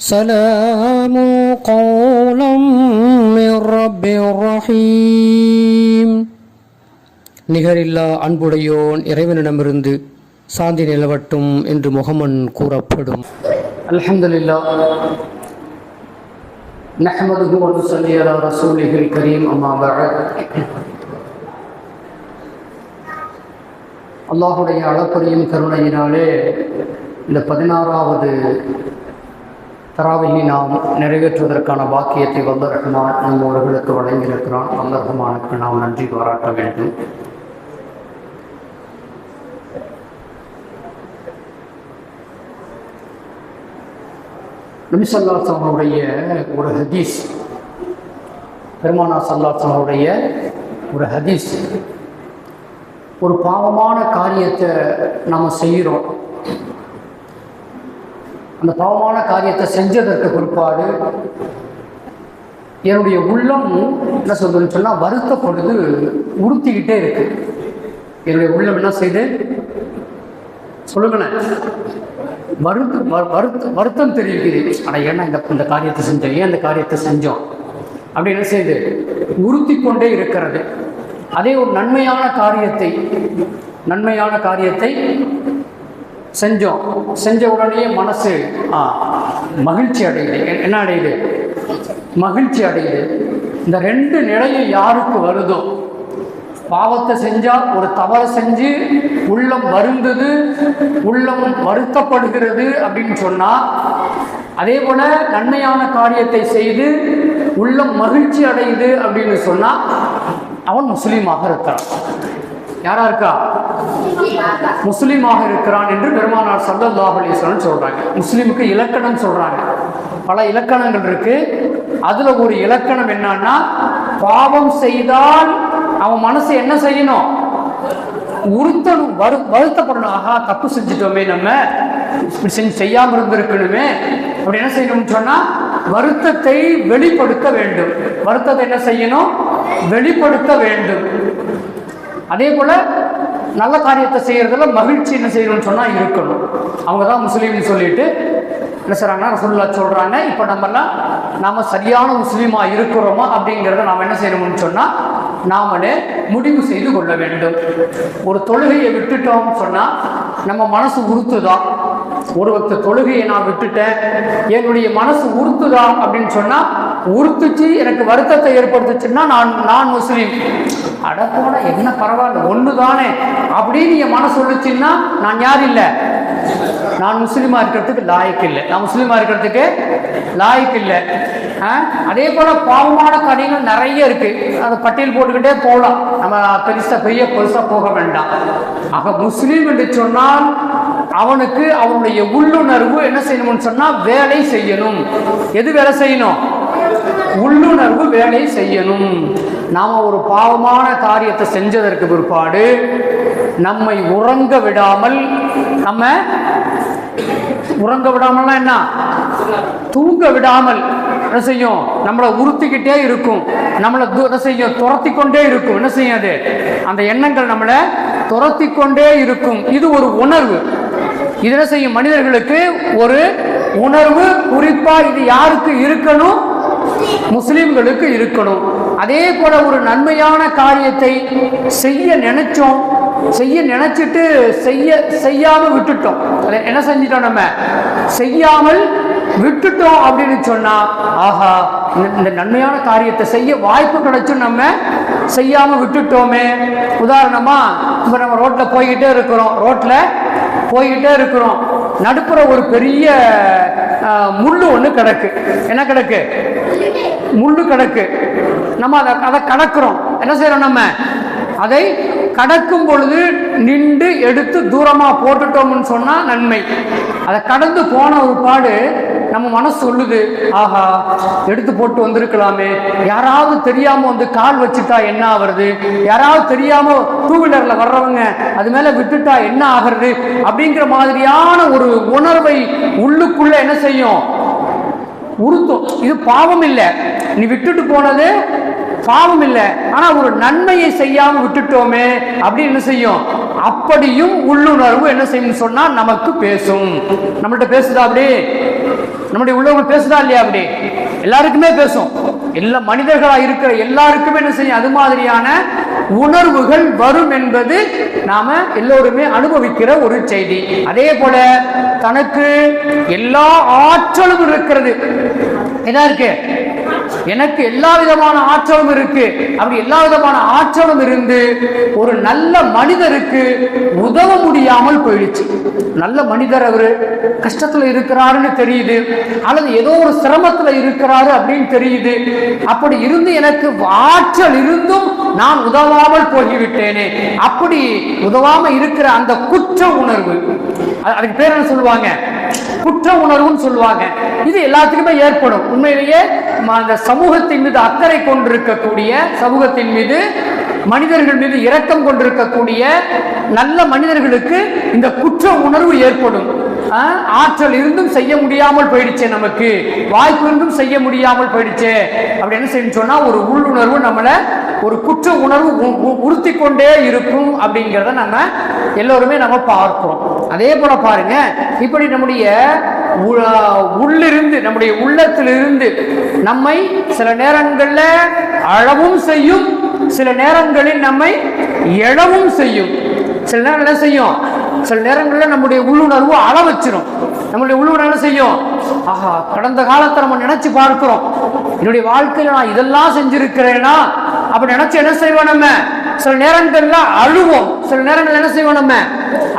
سلام قولا من رب رحيم நிகரில்லா அன்புடையோன் இறைவனிடமிருந்து சாந்தி நிலவட்டும் என்று முகமன் கூறப்படும் அல்ஹம்துலில்லா நஹ்மதுஹு வ நுஸல்லி அலா ரசூலிஹில் கரீம் அம்மா பஅத் அல்லாஹுடைய அளப்பரியும் கருணையினாலே இந்த பதினாறாவது தராவினை நாம் நிறைவேற்றுவதற்கான பாக்கியத்தை வல்ல ரஹ்மான் நம்மவர்களுக்கு வழங்கியிருக்கிறான். வல்ல ரஹ்மானுக்கு நாம் நன்றி பாராட்ட வேண்டும். நபிசல்லாசனுடைய ஒரு ஹதீஸ் பெருமானா சல்லாசனுடைய ஒரு ஹதீஸ். ஒரு பாவமான காரியத்தை நம்ம செய்கிறோம். அந்த பாவமான காரியத்தை செஞ்சதற்கு பிற்பாடு என்னுடைய உள்ளம் என்ன சொல்றதுன்னு சொன்னால் வருத்தப்படுது உறுத்திக்கிட்டே இருக்கு. என்னுடைய உள்ளம் என்ன செய்து? சொல்லுங்கண்ணே வருத்த வரு- வருத்த வருத்தம் தெரிவிக்குது ஆனால் ஏன்னா இந்த இந்த காரியத்தை செஞ்சோம். ஏன் இந்த காரியத்தை செஞ்சோம்? அப்படி என்ன செய்யுது உறுத்தி கொண்டே இருக்கிறது. அதே ஒரு நன்மையான காரியத்தை நன்மையான காரியத்தை செஞ்சோம். செஞ்ச உடனே மனசு மகிழ்ச்சி அடையுது. என்ன அடையுது? மகிழ்ச்சி அடையுது. இந்த ரெண்டு நிலையும் யாருக்கு வருதோ? பாவத்தை செஞ்சால் ஒரு தவறை செஞ்சு உள்ளம் வருந்தது உள்ளம் வருத்தப்படுகிறது அப்படின்னு சொன்னால் அதே போல நன்மையான காரியத்தை செய்து உள்ளம் மகிழ்ச்சி அடையுது அப்படின்னு சொன்னால் அவன் முஸ்லீமாக இருக்கிறான். யாரா இருக்கா? முஸ்லீமாக இருக்கிறான் என்று பெருமானார் சல்லல்லாஹ் அலிஸ்வரன் சொல்றாங்க. முஸ்லீமுக்கு இலக்கணம் சொல்றாங்க. பல இலக்கணங்கள் இருக்கு. அதுல ஒரு இலக்கணம் என்னன்னா பாவம் செய்தால் அவன் மனசு என்ன செய்யணும்? உறுத்தணும் வரு வருத்தப்படணும். ஆஹா தப்பு செஞ்சுட்டோமே நம்ம. இப்படி செஞ்சு செய்யாம இருந்திருக்கணுமே. அப்படி என்ன செய்யணும்னு சொன்னா வருத்தத்தை வெளிப்படுத்த வேண்டும். வருத்தத்தை என்ன செய்யணும்? வெளிப்படுத்த வேண்டும். அதே போல நல்ல காரியத்தை செய்யறதுல மகிழ்ச்சி என்ன செய்யணும்னு சொன்னா இருக்கணும். அவங்க தான் முஸ்லீம்னு சொல்லிட்டு என்ன செய்றாங்கன்னா ரசூலுல்லா சொல்றாங்க இப்போ நம்மலாம் நாம சரியான முஸ்லீமா இருக்கிறோமா அப்படிங்கிறத நாம் என்ன செய்யணும்னு சொன்னா நாமளே முடிவு செய்து கொள்ள வேண்டும். ஒரு தொழுகையை விட்டுட்டோம்னு சொன்னா நம்ம மனசு உறுத்துதா? ஒரு வக்த தொழுகையை நான் விட்டுட்டேன் என்னுடைய மனசு உறுத்துதா அப்படின்னு சொன்னா உறுத்துச்சு எனக்கு வருத்தத்தை ஏற்படுத்துச்சுன்னா நான் நான் முஸ்லீம். அடப்போட என்ன பரவாயில்ல ஒன்று தானே அப்படின்னு என் மனசு சொல்லுச்சுன்னா நான் யார் இல்லை? நான் முஸ்லீமா இருக்கிறதுக்கு லாய்க்கு இல்லை. நான் முஸ்லீமா இருக்கிறதுக்கு லாய்க்கு இல்லை. ஆ? அதே போல பாவமான காரியங்கள் நிறைய இருக்கு. அதை பட்டியல் போட்டுக்கிட்டே போகலாம் நம்ம பெருசா பெரிய பெருசா போக வேண்டாம். ஆக முஸ்லீம் என்று சொன்னால் அவனுக்கு அவனுடைய உள்ளுணர்வு என்ன செய்யணும்னு சொன்னா வேலை செய்யணும். எது வேலை செய்யணும்? உள்ளுணர்வு வேலையை செய்யணும். நாம் ஒரு பாவமான காரியத்தை செஞ்சதற்கு பிற்பாடு நம்மை உறங்க விடாமல் நம்ம உறங்க விடாமல்னா என்ன? தூங்க விடாமல் என்ன செய்யும்? நம்மளை உறுத்திக்கிட்டே இருக்கும். நம்மளை என்ன செய்யும்? துரத்தி கொண்டே இருக்கும். என்ன செய்யும் அது? அந்த எண்ணங்கள் நம்மளை துரத்தி கொண்டே இருக்கும். இது ஒரு உணர்வு. இது என்ன செய்யும்? மனிதர்களுக்கு ஒரு உணர்வு குறிப்பாக இது யாருக்கு இருக்கணும்? முஸ்லீம்களுக்கு இருக்கணும். அதே போல ஒரு நன்மையான காரியத்தை செய்ய நினைச்சோம். செய்ய நினைச்சிட்டு செய்ய செய்யாம விட்டுட்டோம். அதை என்ன செஞ்சிட்டோம் நம்ம? செய்யாமல் விட்டுட்டோம் அப்படின்னு சொன்னா ஆஹா இந்த- இந்த நன்மையான காரியத்தை செய்ய வாய்ப்பு கிடைச்சும் நம்ம செய்யாம விட்டுட்டோமே. உதாரணமா இப்ப நம்ம ரோட்ல போய்கிட்டே இருக்கிறோம். ரோட்ல போய்கிட்டே இருக்கிறோம். நடுப்புற ஒரு பெரிய முள்ளு ஒன்று கிடக்கு. என்ன கிடக்கு? முள்ளு கணக்கு நம்ம அதை அதை கடக்கிறோம். என்ன செய்யறோம் நம்ம? அதை கடக்கும் பொழுது நின்று எடுத்து தூரமா போட்டுட்டோம்னு சொன்னா நன்மை. அதை கடந்து போன ஒரு பாடு நம்ம மனசு சொல்லுது. ஆஹா எடுத்து போட்டு வந்திருக்கலாமே. யாராவது தெரியாம வந்து கால் வச்சுட்டா என்ன ஆகுறது? யாராவது தெரியாம டூ வீலர்ல வர்றவங்க அது மேல விட்டுட்டா என்ன ஆகுறது? அப்படிங்கிற மாதிரியான ஒரு உணர்வை உள்ளுக்குள்ள என்ன செய்யும்? உறுத்தும். இது பாவம் இல்லை நீ விட்டுட்டு போனது பாவம் இல்லை ஆனா ஒரு நன்மையை செய்யாம விட்டுட்டோமே அப்படி என்ன செய்யும்? அப்படியும் உள்ளுணர்வு என்ன செய்யும் சொன்னா நமக்கு பேசும். நம்மள்கிட்ட பேசுதா அப்படி? நம்முடைய உள்ளவங்க பேசுதா இல்லையா அப்படி? எல்லாருக்குமே பேசும். எல்லா மனிதர்களா இருக்கிற எல்லாருக்குமே என்ன செய்யும்? அது மாதிரியான உணர்வுகள் வரும் என்பது நாம எல்லோருமே அனுபவிக்கிற ஒரு செய்தி. அதே போல தனக்கு எல்லா ஆற்றலும் இருக்கிறது. என்ன இருக்கு? எனக்கு எல்லா விதமான ஆற்றலும் இருக்கு. அப்படி எல்லா விதமான ஆற்றலும் இருந்து ஒரு நல்ல மனிதருக்கு உதவ முடியாமல் போயிடுச்சு. நல்ல மனிதர் அவரு கஷ்டத்துல இருக்கிறாருன்னு தெரியுது. அல்லது ஏதோ ஒரு சிரமத்துல இருக்கிறாரு அப்படின்னு தெரியுது. அப்படி இருந்து எனக்கு ஆற்றல் இருந்தும் நான் உதவாமல் போகிவிட்டேனே. அப்படி உதவாம இருக்கிற அந்த குற்ற உணர்வு. அது- அதுக்கு பேர் என்ன சொல்லுவாங்க? குற்ற உணர்வுன்னு சொல்லுவாங்க. இது எல்லாத்துக்குமே ஏற்படும். உண்மையிலேயே அந்த சமூகத்தின் மீது அக்கறை கொண்டிருக்கக்கூடிய சமூகத்தின் மீது மனிதர்கள் மீது இரக்கம் கொண்டிருக்கக்கூடிய நல்ல மனிதர்களுக்கு இந்த குற்ற உணர்வு ஏற்படும். ஆற்றல் இருந்தும் செய்ய முடியாமல் போயிடுச்சே நமக்கு. வாய்ப்பு இருந்தும் செய்ய முடியாமல் போயிடுச்சே. அப்படி என்ன செய்யணும் சொன்னா ஒரு உள்ளுணர்வு நம்மளை ஒரு குற்ற உணர்வு உ- உறுத்தி கொண்டே இருக்கும் அப்படிங்கிறத நம்ம எல்லோருமே நம்ம பார்க்கிறோம். அதே போல பாருங்க இப்படி நம்முடைய உ- உள்ளிருந்து நம்முடைய உள்ளத்திலிருந்து நம்மை சில நேரங்களில் அழவும் செய்யும் சில நேரங்களில் நம்மை எழவும் செய்யும். சில நேரம் என்ன செய்யும்? சில நேரங்களில் நம்முடைய உள்ளுணர்வு அள வச்சிரும் நம்முடைய உள்ளுணர்வு செய்யும்? ஆஹா கடந்த காலத்தை நம்ம நினைச்சு பார்க்கிறோம். என்னுடைய வாழ்க்கையில் நான் இதெல்லாம் செஞ்சிருக்கிறேன்னா அப்படி நினைச்சு என்ன செய்வோம் நம்ம? சில நேரங்கள்ல அழுவோம். சில நேரங்கள்ல என்ன செய்வோம் நம்ம?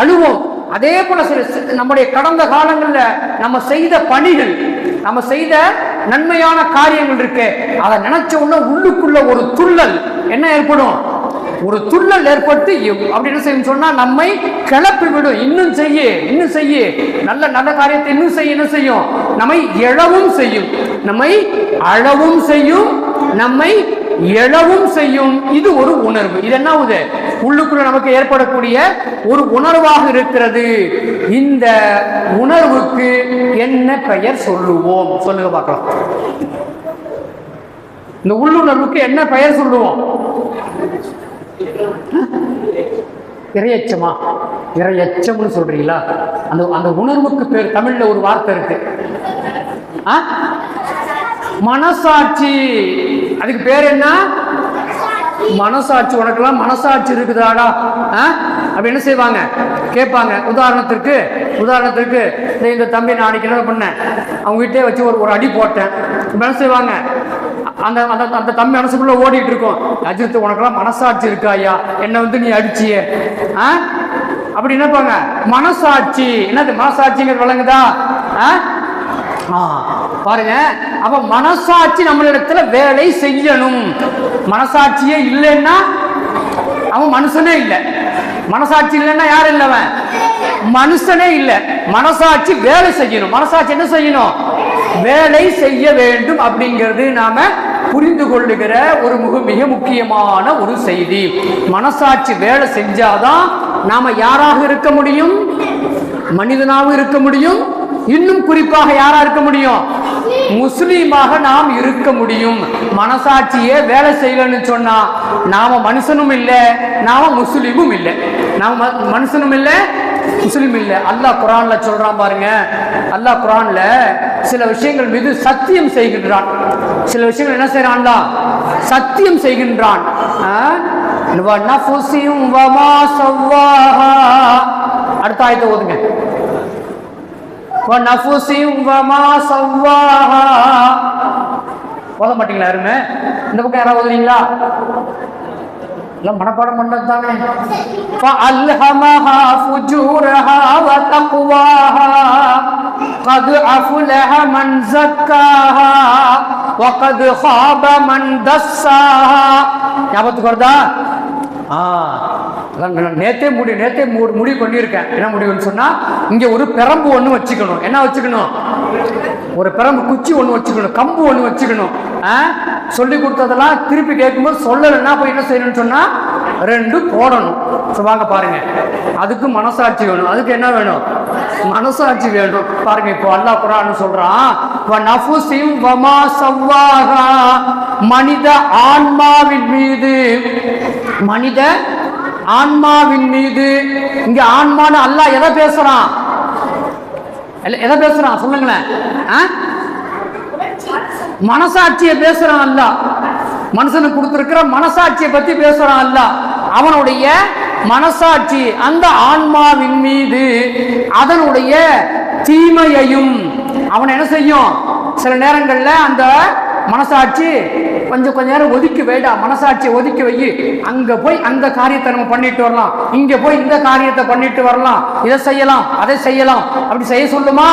அழுவோம். அதே போல சில நம்முடைய கடந்த காலங்கள்ல நம்ம செய்த பணிகள் நம்ம செய்த நன்மையான காரியங்கள் இருக்கு. அதை நினைச்ச உடனே உள்ளுக்குள்ள ஒரு துள்ளல் என்ன ஏற்படும்? ஒரு துள்ளல் ஏற்பட்டு அப்படின்னு அப்படி என்ன செய்யும் சொன்னா நம்மை கிளப்பி விடும். இன்னும் செய்ய இன்னும் செய்ய. நல்ல நல்ல காரியத்தை இன்னும் செய்ய. என்ன செய்யும்? நம்மை எழவும் செய்யும். நம்மை அழவும் செய்யும். நம்மை எழவும் செய்யும். இது ஒரு உணர்வு. இது என்ன ஆகுது உள்ளுக்குள்ள நமக்கு ஏற்படக்கூடிய ஒரு உணர்வாக இருக்கிறது. இந்த உணர்வுக்கு என்ன பெயர் சொல்லுவோம்? சொல்லுங்க பார்க்கலாம். இந்த உள்ளுணர்வுக்கு என்ன பெயர் சொல்லுவோம்? இரையச்சமா? இரையச்சம்னு சொல்றீங்களா? அந்த அந்த உணர்வுக்கு பேர் தமிழ்ல ஒரு வார்த்தை இருக்கு. ஆ? மனசாட்சி. அதுக்கு பேர் என்ன? மனசாட்சி. உனக்கெல்லாம் மனசாட்சி இருக்குதாடா? அப்படி என்ன செய்வாங்க? கேட்பாங்க. உதாரணத்திற்கு உதாரணத்திற்கு இந்த தம்பி நான் அன்னைக்கு என்ன பண்ணேன்? அவங்க வீட்டே வச்சு ஒரு ஒரு அடி போட்டேன். இப்ப என்ன செய்வாங்க? அந்த அந்த அந்த தம்பி மனசுக்குள்ள ஓடிட்டு இருக்கும். அஜித் உனக்கெல்லாம் மனசாட்சி இருக்கா ஐயா? என்ன வந்து நீ அடிச்சியே. ஆ? அப்படி என்னப்பாங்க மனசாட்சி. என்னது? மனசாட்சிங்கிறது விளங்குதா? ஆ, பாருங்க. அப்ப மனசாட்சி நம்மளிடத்துல வேலை செய்யணும். மனசாட்சியே இல்லைன்னா அவன் மனுஷனே இல்லை. மனசாட்சி இல்லைன்னா யாரும் இல்லை அவன் மனுஷனே இல்லை. மனசாட்சி வேலை செய்யணும். மனசாட்சி என்ன செய்யணும்? வேலை செய்ய வேண்டும் அப்படிங்கிறது நாம புரிந்து கொள்ளுகிற ஒரு மிக மிக முக்கியமான ஒரு செய்தி. மனசாட்சி வேலை செஞ்சாதான் நாம யாராக இருக்க முடியும்? மனிதனாகவும் இருக்க முடியும். இன்னும் குறிப்பாக யாரா இருக்க முடியும்? முஸ்லீமாக நாம் இருக்க முடியும். மனசாட்சியே வேலை செய்யலன்னு சொன்னா நாம மனுஷனும் இல்லை நாம முஸ்லீமும் இல்லை. நாம மனுஷனும் இல்லை முஸ்லீம் இல்லை. அல்லாஹ் குரான்ல சொல்றான் பாருங்க. அல்லாஹ் குரான்ல சில விஷயங்கள் மீது சத்தியம் செய்கின்றான். சில விஷயங்கள் என்ன செய்யறான்ல சத்தியம் செய்கின்றான். அடுத்த ஆயத்தை ஓதுங்க. ونفس وما سواها ஓத மாட்டீங்களா யாருமே இந்த பக்கம் யாராவது ஓதுறீங்களா எல்லாம் மனப்பாடம் பண்ணது தானே فألهمها فجورها وتقواها قد أفلح من زكاها وقد خاب من دساها ஞாபகத்துக்கு வருதா ஆ நேத்தே முடி நேத்தே மூ- முடிவு பண்ணியிருக்கேன். என்ன முடிவுன்னு சொன்னால் இங்கே ஒரு பெரம்பு ஒன்று வச்சுக்கணும். என்ன வச்சுக்கணும்? ஒரு பெரம்பு குச்சி ஒன்று வச்சுக்கணும். கம்பு ஒன்று வச்சுக்கணும். ஆ? சொல்லி கொடுத்ததெல்லாம் திருப்பி கேட்கும்போது சொல்லலைன்னா போய் என்ன செய்யணும்னு சொன்னால் ரெண்டு போடணும். So வாங்க பாருங்க. அதுக்கு மனசாட்சி வேணும். அதுக்கு என்ன வேணும்? மனசாட்சி வேணும். பாருங்க இப்போ அல்லா குரான் சொல்றான் வமா சவ்வாஹா." மனித ஆன்மாவின் மீது மனித ஆன்மாவின் மீது. இங்க ஆன்மான்னு அல்லாஹ் எதை பேசுறான்? எதை பேசுறான்? சொல்லுங்களேன். ஆ? மனசாட்சியை பேசுறான் அல்ல. மனுஷனுக்கு கொடுத்திருக்கிற மனசாட்சியை பத்தி பேசுறான் அல்ல. அவனுடைய மனசாட்சி அந்த ஆன்மாவின் மீது. அதனுடைய தீமையையும் அவன் என்ன செய்யும்? சில நேரங்கள்ல அந்த மனசாட்சி கொஞ்சம் கொஞ்ச நேரம் ஒதுக்கி வைடா மனசாட்சியை ஒதுக்கி வை அங்க போய் அந்த காரியத்தை நம்ம பண்ணிட்டு வரலாம். இங்க போய் இந்த காரியத்தை பண்ணிட்டு வரலாம். இதை செய்யலாம் அதை செய்யலாம். அப்படி செய்ய சொல்லுமா?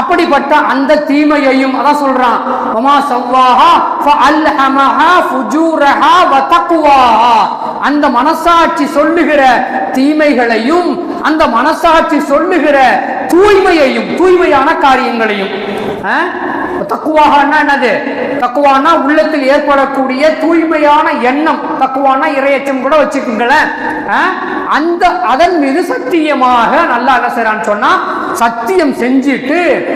அப்படிப்பட்ட அந்த தீமையையும் அதான் சொல்றான். வமா சவ்வாஹா ஃபஅல்ஹமஹா ஃபுஜூரஹா வ தக்வாஹா அந்த மனசாட்சி சொல்லுகிற தீமைகளையும் அந்த மனசாட்சி சொல்லுகிற தூய்மையையும் தூய்மையான காரியங்களையும் தக்குவாகனா என்னது? தக்குவானா உள்ளத்தில் ஏற்படக்கூடிய தூய்மையான எண்ணம். தக்குவானா இரையச்சம் கூட வச்சுக்கோங்களேன். ஆ? அந்த அதன் மீது சத்தியமாக நல்லா என்ன செய்றான்னு சொன்னா சத்தியம் செஞ்சுட்டு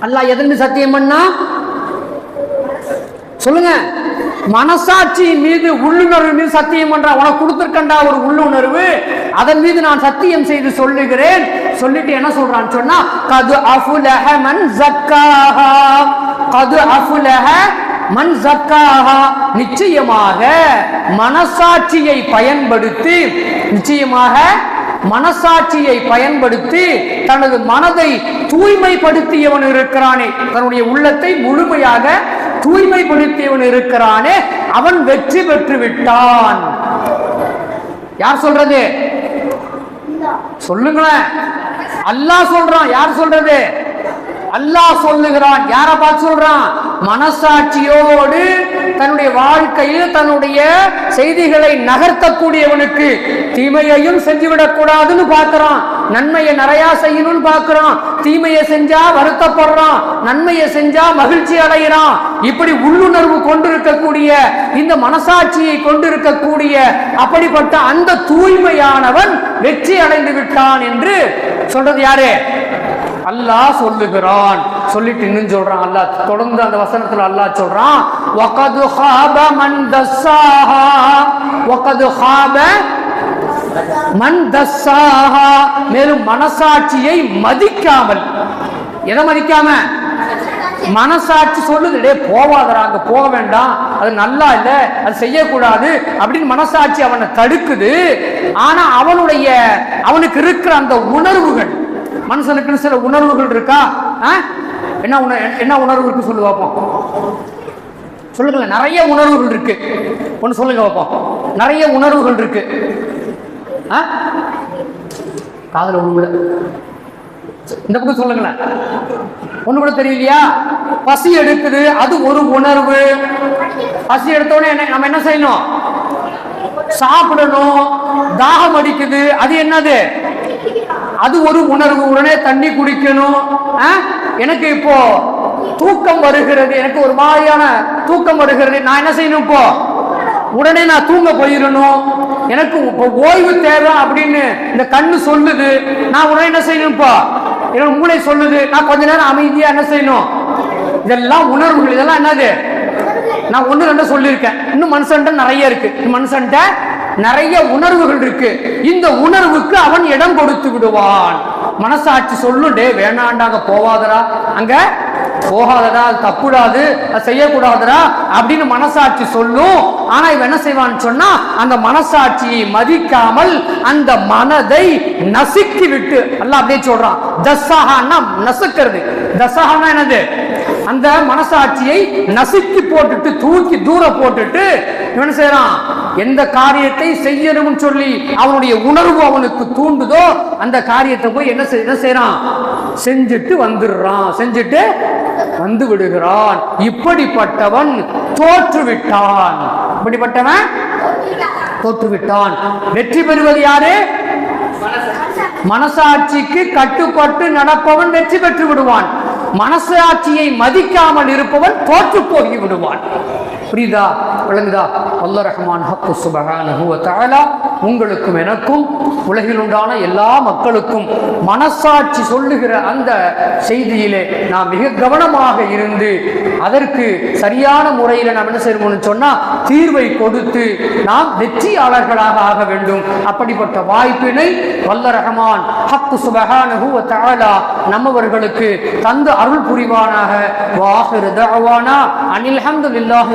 நல்லா எதன் மீது சத்தியம் பண்ணா? சொல்லுங்க. மனசாட்சி மீது உள்ளுணர்வு மீது சத்தியம் பண்ற. உனக்கு கொடுத்துருக்கண்டா ஒரு உள்ளுணர்வு. அதன் மீது நான் சத்தியம் செய்து சொல்லுகிறேன். சொல்லிட்டு என்ன சொல்றான்னு சொன்னா கது அஃபுலஹ மன் ஜக்காஹா. கது அஃபுலஹ மன் ஜக்காஹா. நிச்சயமாக மனசாட்சியை பயன்படுத்தி நிச்சயமாக மனசாட்சியை பயன்படுத்தி தனது மனதை தூய்மைப்படுத்தியவன் இருக்கிறானே. தன்னுடைய உள்ளத்தை முழுமையாக தூய்மைப்படுத்தியவன் இருக்கிறானே. அவன் வெற்றி பெற்று விட்டான். யார் சொல்றது? சொல்லுங்களேன். அல்லாஹ் சொல்றான். யார் சொல்றது? அல்லாஹ் சொல்லுகிறான். யார பார்த்து சொல்றான்? மனசாட்சியோடு தன்னுடைய வாழ்க்கையில் தன்னுடைய செய்திகளை நகர்த்தக்கூடியவனுக்கு தீமையையும் செஞ்சுவிடக் கூடாதுன்னு பார்க்கிறான். நன்மையை நிறைய செய்யணும்னு பார்க்கிறோம். தீமையை செஞ்சா வருத்தப்படுறான் நன்மையை செஞ்சா மகிழ்ச்சி அடைகிறான் இப்படி உள்ளுணர்வு கொண்டிருக்கக்கூடிய இந்த மனசாட்சியை கொண்டிருக்கக்கூடிய அப்படிப்பட்ட அந்த தூய்மையானவன் வெற்றி அடைந்து விட்டான் என்று சொல்றது யாரு? அல்லாஹ் சொல்லுகிறான். சொல்லிட்டு இன்னும் சொல்றான். அல்லாஹ் தொடர்ந்து அந்த வசனத்துல அல்லாஹ் சொல்றான். ஒகது ஹாப மன் தஸ்ஸாஹா. வகது ஹாப மன் தஸ்ஸாஹா மேலும் மனசாட்சியை மதிக்காமல். எதை மதிக்காம? மனசாட்சி சொல்லுது டே போவாதடா அங்க போக வேண்டாம். அது நல்லா இல்ல அது செய்யக்கூடாது. அப்படின்னு மனசாட்சி அவனை தடுக்குது. ஆனா அவனுடைய அவனுக்கு இருக்கிற அந்த உணர்வுகள் மனுஷனுக்குன்னு சில உணர்வுகள் இருக்கா? ஆ? என்ன உண என்ன உணர்வு இருக்கு சொல்லு பார்ப்போம் சொல்லுங்களேன் நிறைய உணர்வுகள் இருக்கு. ஒன்று சொல்லுங்க பார்ப்போம் நிறைய உணர்வுகள் இருக்கு. ஆ? காதுல ஒண்ணு கூட இந்த பக்கம் சொல்லுங்களேன். ஒண்ணு கூட தெரியலையா? பசி எடுக்குது. அது ஒரு உணர்வு. பசி எடுத்தோடனே நம்ம என்ன செய்யணும்? சாப்பிடணும். தாகம் அடிக்குது. அது என்னது? அது ஒரு உணர்வு. உடனே தண்ணி குடிக்கணும். ஆ? எனக்கு இப்போ தூக்கம் வருகிறது. எனக்கு ஒரு மாதிரியான தூக்கம் வருகிறது. நான் என்ன செய்யணும் இப்போ? உடனே நான் தூங்க போயிடணும் எனக்கு இப்போ ஓய்வு தேவை அப்படின்னு இந்த கண்ணு சொல்லுது. நான் உடனே என்ன செய்யணும் இப்போ என்னோட மூளை சொல்லுது. நான் கொஞ்ச நேரம் அமைதியா என்ன செய்யணும்? இதெல்லாம் உணர்வுகள். இதெல்லாம் என்னது? நான் ஒன்று ரெண்டு சொல்லியிருக்கேன். இன்னும் மனுஷன்ட்ட நிறைய இருக்கு. மனுஷன்ட்ட நிறைய உணர்வுகள் இருக்கு. இந்த உணர்வுக்கு அவன் இடம் கொடுத்து விடுவான். மனசாட்சி சொல்லும் டே வேணாண்டாங்க போவாதரா அங்க போகாதடா அது தப்புடாது அது செய்யக்கூடாதுடா அப்படின்னு மனசாட்சி சொல்லும். ஆனா இவன் என்ன செய்வான்னு சொன்னா அந்த மனசாட்சியை மதிக்காமல் அந்த மனதை நசுக்கி விட்டு அல்ல அப்படியே சொல்றான். தசஹான்னா நசுக்கிறது. தசாகனா என்னது? அந்த மனசாட்சியை நசுக்கி போட்டுட்டு தூக்கி தூர போட்டுட்டு இவன் செய்யறான்? எந்த காரியத்தை செய்யணும்னு சொல்லி அவனுடைய உணர்வு அவனுக்கு தூண்டுதோ அந்த காரியத்தை போய் என்ன செய்- என்ன செய்யறான்? செஞ்சுட்டு வந்துடுறான். செஞ்சுட்டு வந்து விடுகிறான். இப்படிப்பட்டவன் தோற்றுவிட்டான். இப்படிப்பட்டவன் தோற்று விட்டான் வெற்றி பெறுவது யாரு? மனசாட்சிக்கு கட்டுப்பட்டு நடப்பவன் வெற்றி பெற்று விடுவான். மனசாட்சியை மதிக்காமல் இருப்பவன் தோற்று போகி விடுவான் புரியுதா? விளங்குதா? அல்ல ரஹ்மான் ஹக்கு சுபகான உங்களுக்கும் எனக்கும் உலகில் உண்டான எல்லா மக்களுக்கும் மனசாட்சி சொல்லுகிற அந்த செய்தியிலே நாம் மிக கவனமாக இருந்து அதற்கு சரியான முறையில் நாம் என்ன செய்யணும்னு சொன்னால் தீர்வை கொடுத்து நாம் வெற்றியாளர்களாக ஆக வேண்டும். அப்படிப்பட்ட வாய்ப்பினை வல்ல ரஹமான் ஹக்கு சுபஹானஹு வ நம்மவர்களுக்கு தந்து அருள் புரிவானாக. வாஹிரு தவானா அனில் ஹம்துலில்லாஹி